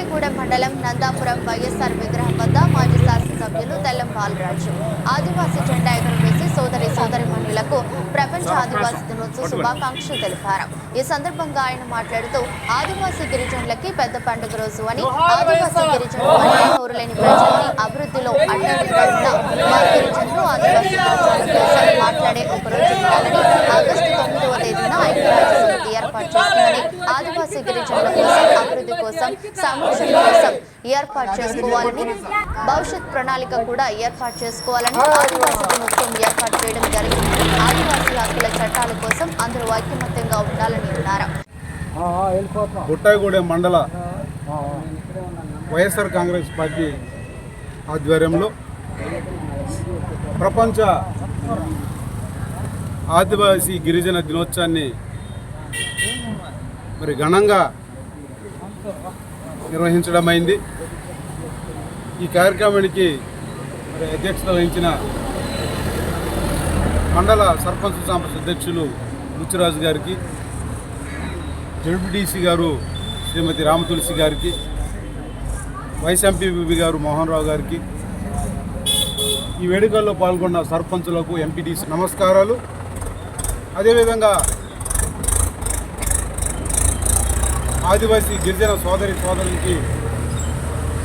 ముత్యాలయగూడెం మండలం నందాపురం వైఎస్ఆర్ విగ్రహం వద్ద మాజీ శాసనసభ్యులు తెల్లం బాలరాజు. ఆదివాసీ జెండా ఎగురవేసి సోదరి సోదరిమణులకు ప్రపంచ ఆదివాసీ దినోత్సవ శుభాకాంక్షలు తెలిపారు. ఈ సందర్భంగా ఆయన మాట్లాడుతూ ఆదివాసీ గిరిజనులకి పెద్ద పండుగ రోజు అని ఆదివాసీ గిరిజనులు నోరులేని ప్రజల్ని అభివృద్ధిలో అడ్డగిరిజనులు మా ఆదివాసీ మాట్లాడే ఒక రోజు ఆగస్టు తొమ్మిదవ తేదీన ఐక్యరాజ్య ఏర్పాటు ఆదివాసీ గిరిజనుల కోసం అభివృద్ధి కోసం సంరక్షణ కోసం ఏర్పాటు చేసుకోవాలని భవిష్యత్ ప్రణాళిక కూడా ఏర్పాటు చేసుకోవాలని ఆదివాసీ దినోత్సవం ఏర్పాటు చేయడం జరిగింది. ఆదివాసీ హక్కుల చట్టాల కోసం అందరూ ఐక్యమత్యంగా ఉండాలని అన్నారు. మండల వైఎస్ఆర్ కాంగ్రెస్ పార్టీ ఆధ్వర్యంలో ప్రపంచ ఆదివాసీ గిరిజన దినోత్సవాన్ని మరి ఘనంగా నిర్వహించడమైంది. ఈ కార్యక్రమానికి మరి అధ్యక్షత వహించిన మండల సర్పంచ్ సంస్థ అధ్యక్షులు రుచిరాజు గారికి జడ్పీటీసీ గారు శ్రీమతి రామతులసి గారికి వైస్ ఎంపీపీ గారు మోహన్ రావు గారికి ఈ వేడుకల్లో పాల్గొన్న సర్పంచులకు ఎంపీటీసీ నమస్కారాలు. అదేవిధంగా ఆదివాసీ గిరిజన సోదరి సోదరులకి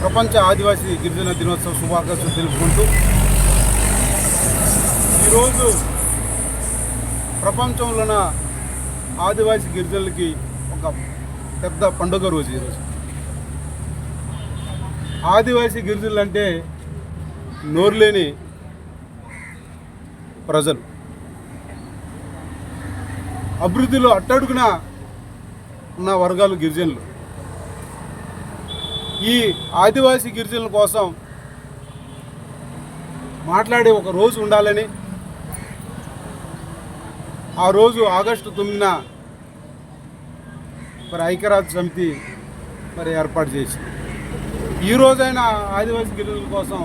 ప్రపంచ ఆదివాసీ గిరిజన దినోత్సవ శుభాకాంక్షలు తెలుపుకుంటూ ఈరోజు ప్రపంచంలోన ఆదివాసీ గిరిజనులకి ఒక పెద్ద పండుగ రోజు ఈరోజు. ఆదివాసీ గిరిజనులు అంటే నోరులేని ప్రజలు. అభివృద్ధిలో అట్టడుగున ఉన్న వర్గాలు గిరిజనులు. ఈ ఆదివాసీ గిరిజనుల కోసం మాట్లాడే ఒక రోజు ఉండాలని ఆ రోజు ఆగస్టు తొమ్మిదిన మరి ఐక్యరాజ్య సమితి మరి ఏర్పాటు చేసింది. ఈ రోజైనా ఆదివాసీ గిరిజనుల కోసం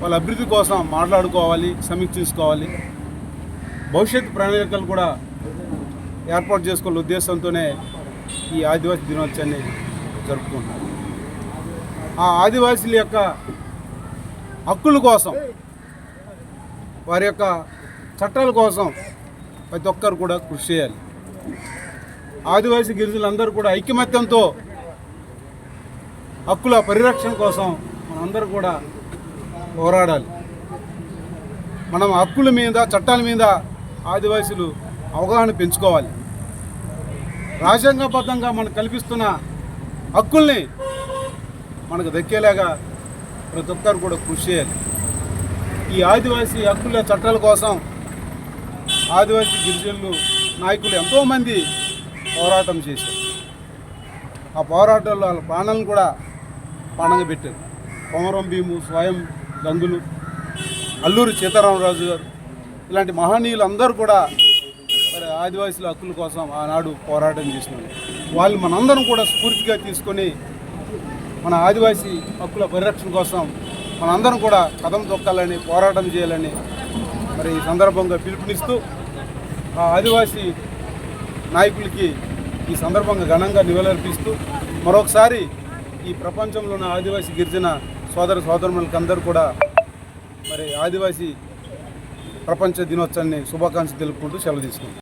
వాళ్ళ అభివృద్ధి కోసం మాట్లాడుకోవాలి సమీక్షించుకోవాలి. భవిష్యత్ ప్రణాళికలు కూడా ఏర్పాటు చేసుకున్న ఉద్దేశంతోనే ఈ ఆదివాసీ దినోత్సవాన్ని జరుపుకుంటున్నారు ఆ ఆదివాసీల యొక్క హక్కుల కోసం వారి యొక్క చట్టాల కోసం ప్రతి ఒక్కరు కూడా కృషి చేయాలి. ఆదివాసీ గిరిజనులందరూ కూడా ఐకమత్యంతో హక్కుల పరిరక్షణ కోసం మనందరూ కూడా పోరాడాలి. మనం హక్కుల మీద చట్టాల మీద ఆదివాసీలు అవగాహన పెంచుకోవాలి. రాజ్యాంగబద్ధంగా మనకు కల్పిస్తున్న హక్కుల్ని మనకు దక్కేలాగా ప్రతి ఒక్కరు కూడా కృషి చేయాలి. ఈ ఆదివాసీ హక్కుల చట్టాల కోసం ఆదివాసీ గిరిజనులు నాయకులు ఎంతోమంది పోరాటం చేశారు. ఆ పోరాటంలో వాళ్ళ ప్రాణాలను కూడా పణంగా పెట్టారు. కొమరం భీము స్వయం గంగులు అల్లూరి సీతారామరాజు గారు ఇలాంటి మహనీయులు అందరూ కూడా ఆదివాసుల హక్కుల కోసం ఆనాడు పోరాటం చేసినారు వాళ్ళు మనందరం కూడా స్ఫూర్తిగా తీసుకొని మన ఆదివాసీ హక్కుల పరిరక్షణ కోసం మనందరం కూడా కథం తొక్కాలని పోరాటం చేయాలని మరి ఈ సందర్భంగా పిలుపునిస్తూ ఆ ఆదివాసీ నాయకులకి ఈ సందర్భంగా ఘనంగా నివాళులర్పిస్తూ మరొకసారి ఈ ప్రపంచంలో ఉన్న ఆదివాసీ గిరిజన సోదర సోదరులకు అందరూ కూడా మరి ఆదివాసీ ప్రపంచ దినోత్సవాన్ని శుభాకాంక్షలు తెలుపుకుంటూ సెలవు తీసుకుంటాం